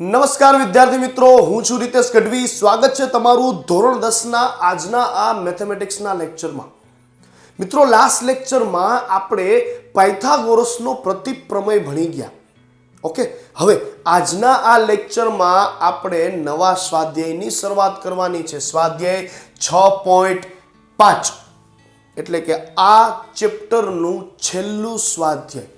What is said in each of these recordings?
નમસ્કાર વિદ્યાર્થી મિત્રો, હું છું રીતેશ ગઢવી. સ્વાગત છે તમારું ધોરણ દસના આજના આ મેથેમેટિક્સના લેક્ચરમાં. મિત્રો, લાસ્ટ લેક્ચરમાં આપણે પાયથાગોરસનો પ્રતિપ્રમેય ભણી ગયા. ઓકે? હવે આજના આ લેક્ચરમાં આપણે નવા સ્વાધ્યાયની શરૂઆત કરવાની છે. સ્વાધ્યાય છ પોઈન્ટ પાંચ. એટલે કે આ ચેપ્ટરનું છેલ્લું સ્વાધ્યાય.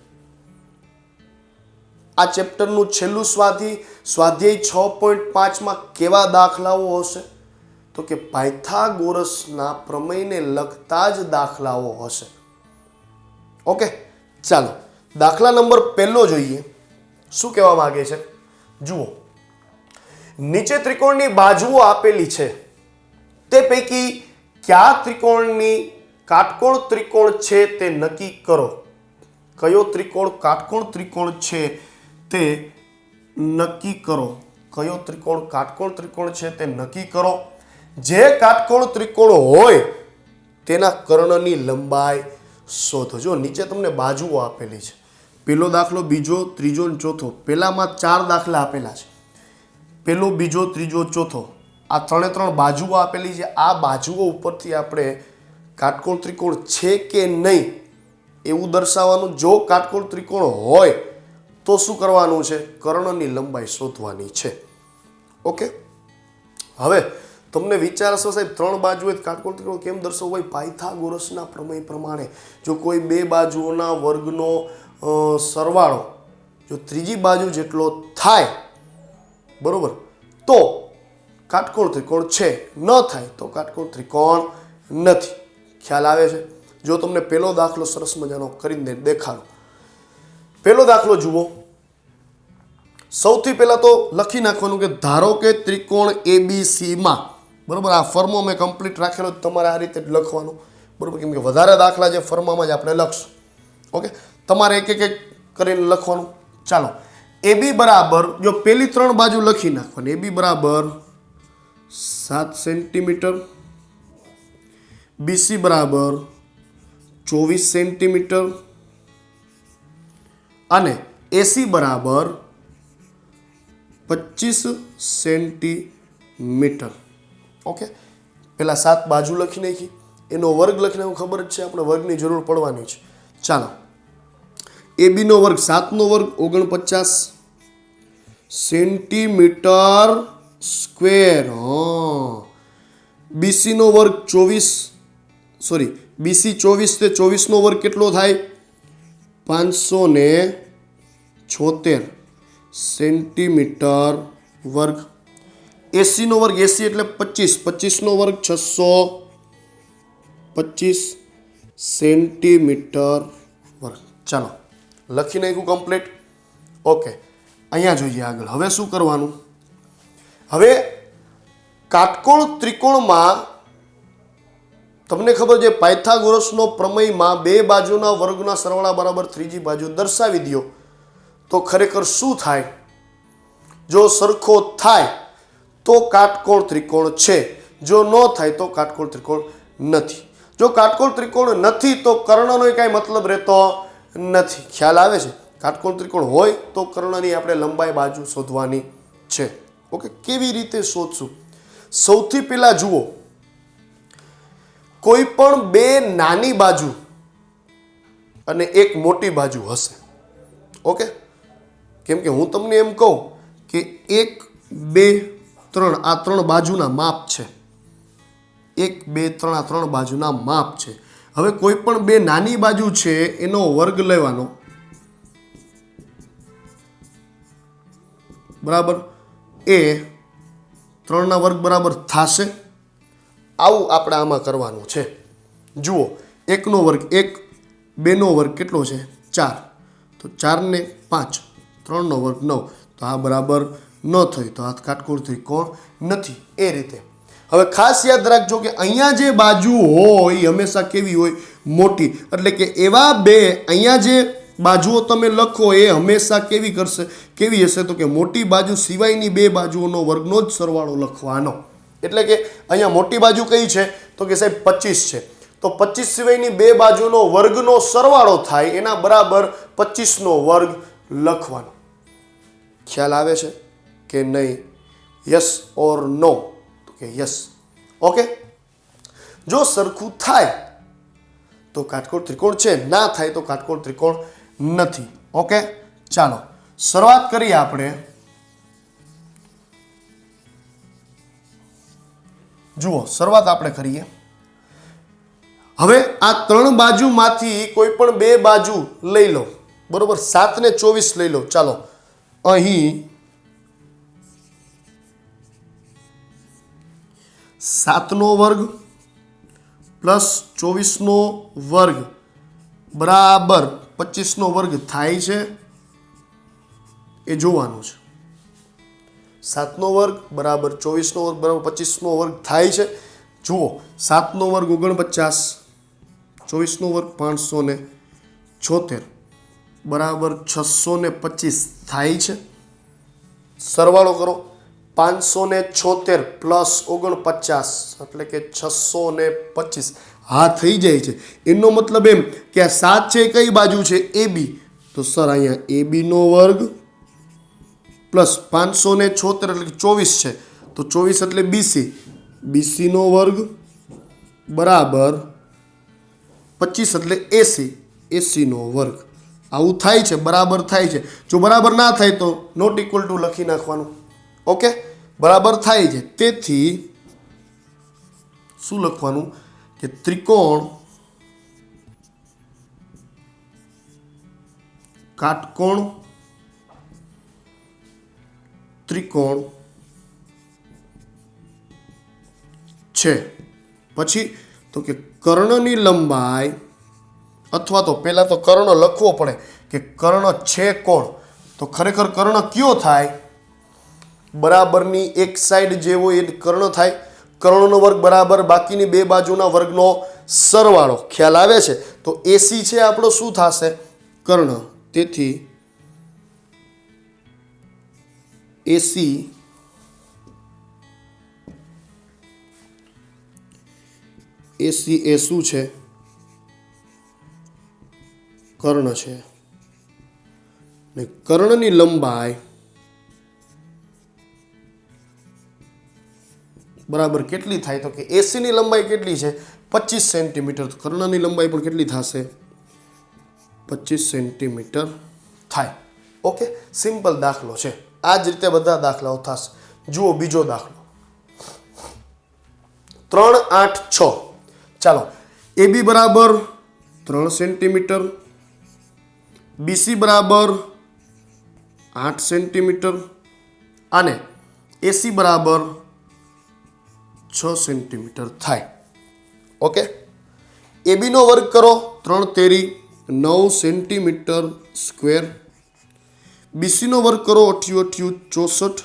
આ ચેપ્ટરનું છેલ્લું સ્વાધ્યાય સ્વાધ્યાય છ પોઈન્ટ પાંચમાં કેવા દાખલાઓ હશે? તો કે પાયથાગોરસના પ્રમેયને લગતા જ દાખલાઓ હશે. ઓકે, ચાલો. દાખલા નંબર પહેલો જોઈએ. શું કહેવા માંગે છે? જુઓ. નીચે ત્રિકોણની બાજુઓ આપેલી છે. તે પૈકી કયા ત્રિકોણની કાટકોણ ત્રિકોણ છે તે નક્કી કરો. કયો ત્રિકોણ, કાટકોણ ત્રિકોણ છે તે નક્કી કરો. કયો ત્રિકોણ? કાટકોણ ત્રિકોણ છે તે નક્કી કરો. જે કાટકોણ ત્રિકોણ હોય, તેના કર્ણની લંબાઈ શોધો. નીચે તમને બાજુઓ આપેલી છે, પેલો દાખલો બીજો, ત્રીજો અને ચોથો પહેલામાં ચાર દાખલા આપેલા છે. પેલો, બીજો, ત્રીજો, ચોથો. આ ત્રણે ત્રણ બાજુઓ આપેલી છે. આ બાજુઓ ઉપરથી આપણે કાટકોણ ત્રિકોણ છે કે નહીં, એવું દર્શાવવાનું જો કાટકોણ ત્રિકોણ હોય તો શું કરવાનું છે? કર્ણની લંબાઈ શોધવાની છે. ઓકે? હવે તમને વિચાર હશે સાહેબ, ત્રણ બાજુએ કાટકોણ ત્રિકોણ કેમ દર્શાવવું હોય? પાયથાગોરસના પ્રમેય પ્રમાણે જો કોઈ બે બાજુઓના વર્ગનો સરવાળો જો ત્રીજી બાજુ જેટલો થાય, બરોબર? તો કાટકોણ ત્રિકોણ છે, ન થાય તો કાટકોણ ત્રિકોણ નથી. ખ્યાલ આવે છે? જો તમને પહેલો દાખલો સરસ મજાનો કરીને દેખાડો. પહેલો દાખલો જુઓ. સૌથી પહેલાં તો લખી નાખવાનું કે ધારો કે ત્રિકોણ એ બી સીમાં બરાબર આ ફર્મો મેં કમ્પ્લીટ રાખેલો છે, તમારે આ રીતે લખવાનું. બરાબર કેમ કે વધારે દાખલા જે ફર્મામાં જ આપણે લખશું. ઓકે? તમારે એક એક એક કરીને લખવાનું. ચાલો. એ બી બરાબર જો પેલી ત્રણ બાજુ લખી નાખવાની. એ બી બરાબર સાત સેન્ટીમીટર. બીસી બરાબર ચોવીસ સેન્ટીમીટર. અને એસી બરાબર પચીસ સેન્ટીમીટર. ઓકે? પેલા સાત બાજુ લખી નાખી. એનો વર્ગ લખીને એવું ખબર જ છે, આપણે વર્ગની જરૂર પડવાની છે. ચાલો. એ બીનો વર્ગ સાતનો વર્ગ, ઓગણપચાસ સેન્ટીમીટર સ્ક્વેર. હા. બીસીનો વર્ગ ચોવીસ, સોરી બીસી ચોવીસ તે ચોવીસનો વર્ગ કેટલો થાય? પાંચસો ને છોતેર. સેન્ટીમીટર વર્ગ. એસીનો વર્ગ એસી એટલે પચીસ. પચીસનો વર્ગ છસો પચીસ સેન્ટીમીટર વર્ગ. ચાલો, લખી નાખ્યું કમ્પ્લીટ ઓકે અહીંયા જોઈએ આગળ. હવે શું કરવાનું? હવે કાટકોણ ત્રિકોણમાં તમને ખબર છે, પાયથાગોરસનો પ્રમેયમાં બે બાજુના વર્ગના સરવાળા બરાબર ત્રીજી બાજુ દર્શાવી દો તો ખરેખર શું થાય? જો સરખો થાય, તો કાટકોણ ત્રિકોણ છે. જો ન થાય, તો કાટકોણ ત્રિકોણ નથી. જો કાટકોણ ત્રિકોણ નથી, તો કર્ણનો કાંઈ મતલબ રહેતો નથી. ખ્યાલ આવે છે? કાટકોણ ત્રિકોણ હોય, તો કર્ણની આપણે લંબાઈ બાજુ શોધવાની છે. ઓકે, કેવી રીતે શોધશું? સૌથી પહેલાં જુઓ. કોઈ પણ બે નાની બાજુ અને એક મોટી બાજુ હશે. ઓકે? કેમ કે હું તમને એમ કહું કે એક, બે, ત્રણ, આ ત્રણ બાજુના માપ છે. એક, બે, ત્રણ, આ ત્રણ બાજુના માપ છે. હવે કોઈ પણ બે નાની બાજુ છે, એનો વર્ગ લેવાનો. બરાબર? એ ત્રણના વર્ગ બરાબર થશે. આવું આપણે આમાં કરવાનું છે. જુઓ, એકનો વર્ગ એક, બેનો વર્ગ કેટલો છે? ચાર. તો ચારને પાંચ. ત્રણનો વર્ગ નવ. તો આ બરાબર ન થયું તો આ કાટકોણ ત્રિકોણ નથી. એ રીતે. હવે ખાસ યાદ રાખજો કે અહીંયા જે બાજુ હોય હંમેશા કેવી હોય? મોટી. એટલે કે એવા બે અહીંયા જે બાજુઓ તમે લખો એ હંમેશા કેવી કરશે? કેવી હશે? તો કે મોટી બાજુ સિવાયની બે બાજુઓનો વર્ગનો જ સરવાળો લખવાનો. એટલે કે અહીંયા મોટી બાજુ કઈ છે? તો કે સાહેબ પચીસ છે. તો પચીસ સિવાયની બે બાજુનો વર્ગનો સરવાળો થાય એના બરાબર પચીસનો વર્ગ લખવાનો. ખ્યાલ આવે છે કે નહીં? યસ ઓર નો તો કે યસ ઓકે જો સરખું થાય, તો કાટકોણ ત્રિકોણ છે. ના થાય, તો કાટકોણ ત્રિકોણ નથી. ઓકે ચાલો. શરૂઆત કરીએ આપણે. જુઓ, શરૂઆત આપણે કરીએ. હવે આ ત્રણ બાજુમાંથી કોઈ પણ બે બાજુ લઈ લો. બરોબર? સાત ને ચોવીસ લઈ લો. ચાલો. અહીં સાતનો વર્ગ પ્લસ ચોવીસનો વર્ગ બરાબર પચીસનો વર્ગ થાય છે એ જોવાનું છે. સાતનો વર્ગ બરાબર ચોવીસનો વર્ગ બરાબર પચીસનો વર્ગ થાય છે. જુઓ, સાતનો વર્ગ ઓગણપચાસ, ચોવીસનો વર્ગ પાંચસો ને છોતેર. બરાબર છસો ને પચીસ થાય છે. સરવાળો કરો. પાંચસો ને છોતેર પ્લસ ઓગણપચાસ એટલે કે છસો ને પચીસ. હા, થઈ જાય છે. એનો મતલબ એમ કે આ સાત છે કઈ બાજુ છે? એ બી. તો સર, અહીંયા એ બીનો વર્ગ પ્લસ પાંચસો ને છોતેર એટલે કે ચોવીસ છે. તો ચોવીસ એટલે બીસી. બીસીનો વર્ગ બરાબર પચીસ એટલે એસી. એસીનો વર્ગ. આવું થાય છે, બરાબર થાય છે. જો બરાબર ના થાય તો નોટ ઇક્વલ ટુ લખી નાખવાનું. ઓકે? બરાબર થાય છે. તેથી શું લખવાનું? કે ત્રિકોણ કાટકોણ ત્રિકોણ છે. પછી તો કે કર્ણની લંબાઈ અથવા તો પહેલાં તો કર્ણ લખવો પડે કે કર્ણ છે કોણ? તો ખરેખર કર્ણ કયો થાય? બરાબરની એક સાઈડ જે હોય એ કર્ણ થાય. કર્ણનો વર્ગ બરાબર, બાકીની બે બાજુના વર્ગનો સરવાળો. ખ્યાલ આવે છે? તો એસી છે આપણો, શું થશે? કર્ણ. તેથી એસી એસી એ શું છે? કર્ણ છે. ને કર્ણની લંબાઈ બરાબર કેટલી થાય? તો કે એસીની લંબાઈ કેટલી છે? પચીસ સેન્ટીમીટર. તો કર્ણની લંબાઈ પણ કેટલી થશે? પચીસ સેન્ટીમીટર થાય. ઓકે, સિમ્પલ દાખલો છે. આ જ રીતે બધા દાખલાઓ થશે. જુઓ બીજો દાખલો. ત્રણ આઠ છ. ચાલો, એ બી બરાબર ત્રણ સેન્ટીમીટર બીસી બરાબર આઠ સેન્ટીમીટર અને એસી બરાબર છ સેન્ટીમીટર થાય. ઓકે? એબીનો વર્ગ કરો, ત્રણ તેરી નવ સેન્ટીમીટર સ્ક્વેર. બીસીનો વર્ગ કરો, અઠ્યું અઠ્યું ચોસઠ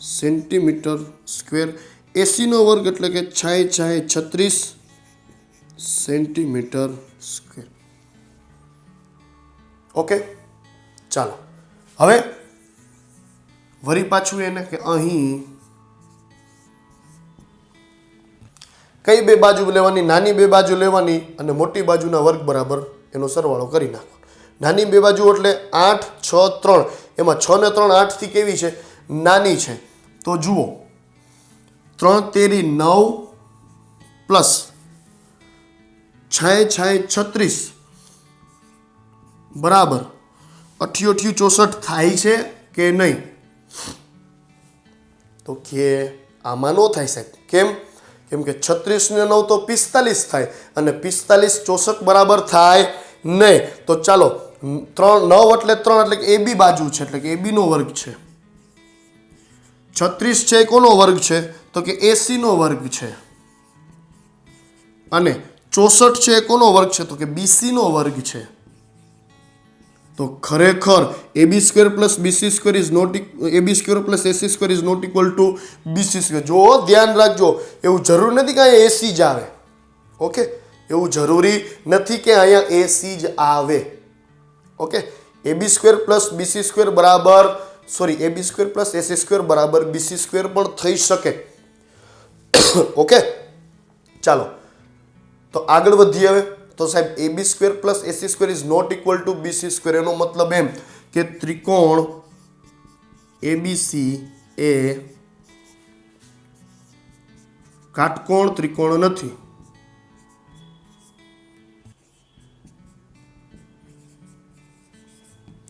સેન્ટીમીટર સ્ક્વેર. એસીનો વર્ગ એટલે કે છાય છાય છત્રીસ સેન્ટીમીટર સ્ક્વેર. ઓકે? ચાલો. હવે વરી પાછું એને કે અહીં કઈ બે બાજુ લેવાની? નાની બે બાજુ લેવાની અને મોટી બાજુના વર્ગ બરાબર એનો સરવાળો કરી નાખો નાની બે બાજુ એટલે આઠ, છ, ત્રણ. એમાં છ ને ત્રણ આઠથી કેવી છે? નાની છે. તો જુઓ. ત્રણ તેરી નવ પ્લસ છાય છાય છત્રીસ. બરાબર. અઠ્યું અઠ્યું ચોસઠ થાય છે કે નહીં? તો કે આમાં ન થાય સાહેબ. કેમ? કેમ કે છત્રીસ ને નવ તો પિસ્તાલીસ થાય અને પિસ્તાલીસ ચોસઠ બરાબર થાય નહીં. તો ચાલો ત્રણ, નવ એટલે ત્રણ એટલે કે એબી બાજુ છે, એટલે કે એબીનો બીનો વર્ગ છે. છત્રીસ છે એ કોનો વર્ગ છે? તો કે એસીનો વર્ગ છે. અને ચોસઠ છે કોનો વર્ગ છે? તો કે બીસીનો વર્ગ છે. તો ખરેખર A B square plus BC square is not A B square plus AC square is not equal to BC square જો ધ્યાન રાખજો, એવું જરૂર નથી કે અહીંયા એસી જ આવે. ઓકે એવું જરૂરી નથી કે અહીંયા એસી જ આવે. Okay A B square plus BC square બરાબર sorry A B square plus AC square બરાબર બીસી સ્ક્વેર પણ થઈ શકે. ઓકે ચાલો. તો આગળ વધીએ હવે. તો સાહેબ A B square plus AC square is not equal to BC square એનો મતલબ એમ કે ત્રિકોણ એબીસી એ કાટકોણ ત્રિકોણ નથી.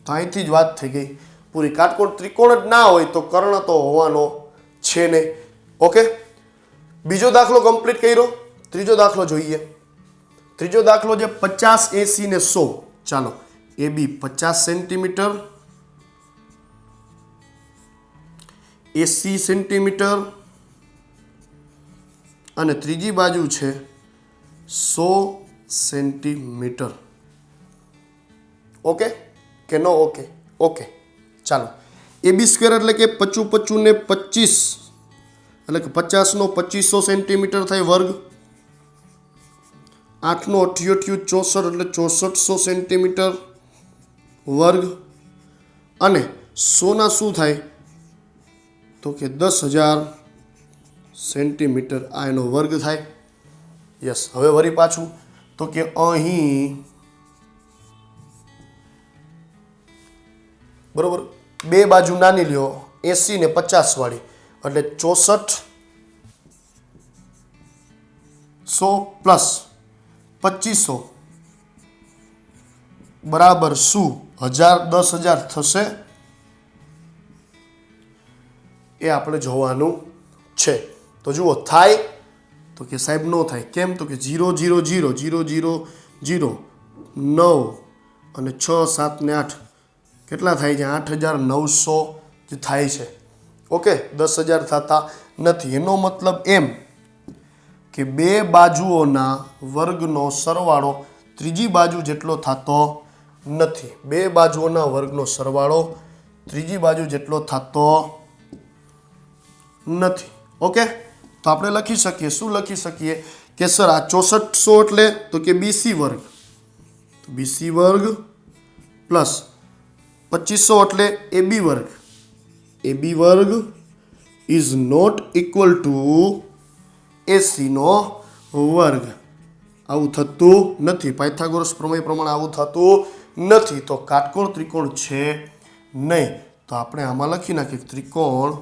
તો અહીંથી જ વાત થઈ ગઈ. પૂરી કાટકોણ ત્રિકોણ જ ના હોય તો કર્ણ તો હોવાનો છે નહીં ઓકે બીજો દાખલો કમ્પ્લીટ કર્યો. ત્રીજો દાખલો જોઈએ. ત્રીજો દાખલો છે પચાસ એસી ને સો. ચાલો એ બી પચાસ સેન્ટીમીટર એસી સેન્ટીમીટર, અને ત્રીજી બાજુ છે સો સેન્ટીમીટર. ઓકે? કે નો ઓકે? ઓકે. ચાલો. એ બી સ્ક્વેર એટલે કે પચું પચું ને પચીસ. એટલે કે પચાસનો પચીસો સેન્ટીમીટર થાય વર્ગ. આઠનો અઠ્યોઠ્યું ચોસઠ એટલે ચોસઠસો સેન્ટીમીટર વર્ગ. અને સોના શું થાય? તો કે દસ હજાર સેન્ટીમીટર આ એનો વર્ગ થાય. યસ, હવે વળી પાછું. તો કે અહીં બરોબર, બે બાજુ નાની લ્યો, એસી ને પચાસ વાળી. એટલે ચોસઠ સો પ્લસ. પચીસો. બરાબર શું? હજાર, દસ હજાર થશે. એ આપણે જોવાનું છે. તો જુઓ, થાય તો કે સાહેબ ન થાય. કેમ? તો કે zero zero zero zero zero zero, નવ અને છ, સાત ને આઠ. કેટલા થાય છે? આઠ હજાર નવસો જે થાય છે. ઓકે, દસ હજાર થતા નથી. એનો મતલબ એમ કે બે બાજુઓના વર્ગનો સરવાળો ત્રીજી બાજુ જેટલો થતો નથી. બે બાજુઓના વર્ગનો સરવાળો ત્રીજી બાજુ જેટલો થતો નથી. ઓકે? તો આપણે લખી શકીએ. શું લખી શકીએ? કે સર, આ ચોસઠસો એટલે તો કે બીસી વર્ગ. બીસી વર્ગ પ્લસ પચીસો એટલે એ બી વર્ગ. એ બી વર્ગ ઇઝ નોટ ઇક્વલ ટુ એસીનો વર્ગ. આવું થતું નથી. પાયથાગોરસ પ્રમેય પ્રમાણે આવું થતું નથી. તો કાટકોણ ત્રિકોણ છે નહીં. તો આપણે આમાં લખી નાખીએ ત્રિકોણ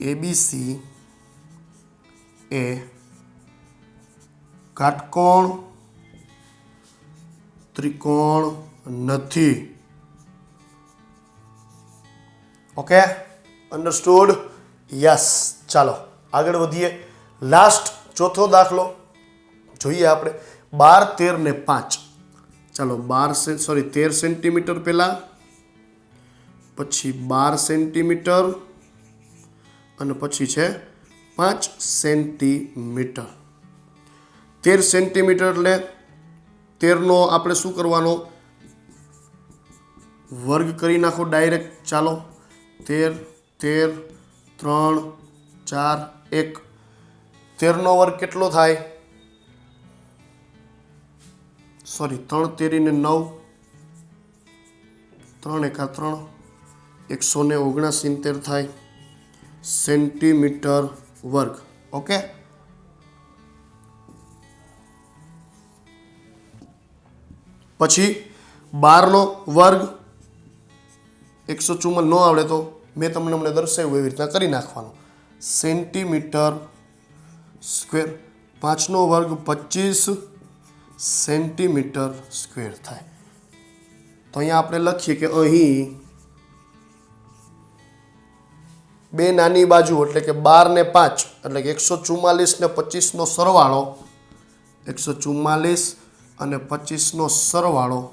એબીસી એ કાટકોણ ત્રિકોણ નથી. ઓકે? અન્ડરસ્ટુડ યસ ચાલો, આગળ વધીએ. લાસ્ટ ચોથો દાખલો જોઈએ આપણે. બાર, તેર ને પાંચ. ચાલો, બાર સોરી તેર સેન્ટીમીટર પહેલાં, પછી બાર સેન્ટીમીટર અને પછી છે પાંચ સેન્ટીમીટર તેર સેન્ટીમીટર એટલે તેરનો આપણે શું કરવાનો? વર્ગ કરી નાખો ડાયરેક્ટ. ચાલો, તેર તેર, ત્રણ, ચાર, એક. તેરનો વર્ગ કેટલો થાય? સોરી ત્રણ તેરીને નવ. ત્રણ એકા ત્રણ. એકસો ને ઓગણસિત્તેર થાય. સેન્ટીમીટર વર્ગ. ઓકે? પછી બારનો વર્ગ એકસો ચુમ્મન ન આવડે તો મેં તમને હમણાં દર્શાવ્યું એવી રીતના કરી નાખવાનું. Centimetre square. પાંચનો વર્ગ પચીસ સેન્ટીમીટર સ્ક્વેર થાય. તો અહીંયા આપણે લખીએ કે અહીં બે નાની બાજુ એટલે કે બાર ને પાંચ, એટલે કે એકસો ચુમ્માલીસ ને પચીસનો સરવાળો, એકસો ચુમ્માલીસ અને પચીસનો સરવાળો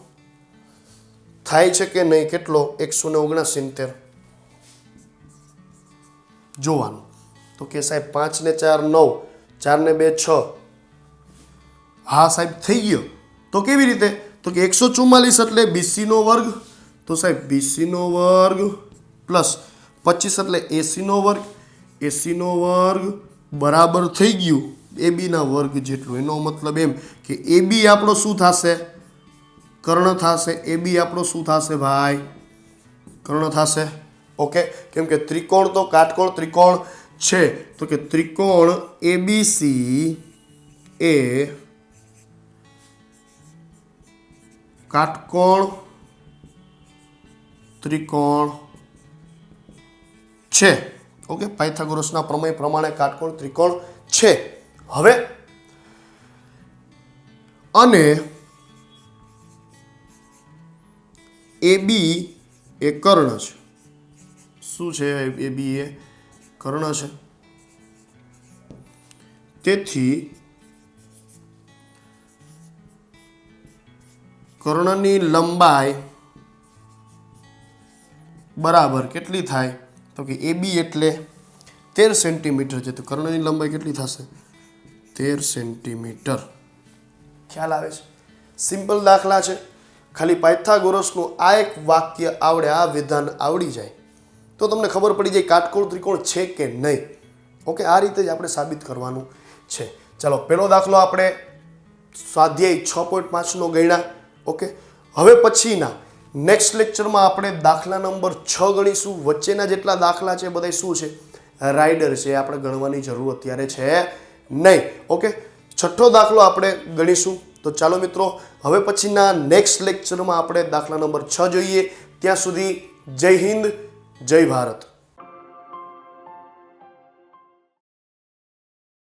થાય છે કે નહીં કેટલો? એકસો ને ઓગણસિત્તેર. જોવાનું. તો કે સાહેબ, પાંચ ને ચાર, નવ. ચાર ને બે, છ. હા, સાહેબ, થઈ ગયો. તો કેવી રીતે? તો કે એકસો ચુમ્માલીસ એટલે બીસીનો વર્ગ. તો સાહેબ, બીસીનો વર્ગ પ્લસ પચીસ એટલે એસીનો વર્ગ. એસીનો વર્ગ બરાબર થઈ ગયું. એ બીના વર્ગ જેટલું. એનો મતલબ એમ કે એ બી આપણો શું થશે? કર્ણ થશે. એ બી આપણો શું થશે, ભાઈ? કર્ણ થશે. ઓકે? કેમ કે ત્રિકોણ તો કાટકોણ, ત્રિકોણ. છે. તો કે ત્રિકોણ એબીસી એ કાટકોણ ત્રિકોણ છે. ઓકે, પાયથાગોરસના પ્રમેય પ્રમાણે કાટકોણ ત્રિકોણ છે. હવે અને એ બી એ કર્ણ છે. શું છે એ બી એ? કર્ણ છે. તેથી કર્ણની લંબાઈ બરાબર કેટલી થાય? તો કે એ બી એટલે તેર સેન્ટીમીટર છે. તો કર્ણની લંબાઈ કેટલી થશે? તેર સેન્ટીમીટર. ખ્યાલ આવે છે. સિમ્પલ દાખલા છે. ખાલી પાયથાગોરસનું આ એક વાક્ય આવડે, આ વિધાન આવડી જાય. તો તમને ખબર પડી જાય કાટકોણ ત્રિકોણ છે કે નહીં. ઓકે, આ રીતે જ આપણે સાબિત કરવાનું છે. ચાલો પહેલો દાખલો આપણે સ્વાધ્યાય છ પોઈન્ટ પાંચનો ગણ્યા. ઓકે, હવે પછીના નેક્સ્ટ લેક્ચરમાં આપણે દાખલા નંબર છ ગણીશું. વચ્ચેના જેટલા દાખલા છે બધા શું છે? રાઇડર છે આપણે ગણવાની જરૂર અત્યારે છે નહીં. ઓકે, છઠ્ઠો દાખલો આપણે ગણીશું. તો ચાલો મિત્રો, હવે પછીના નેક્સ્ટ લેક્ચરમાં આપણે દાખલા નંબર છ જોઈએ. ત્યાં સુધી જય હિન્દ જય ભારત.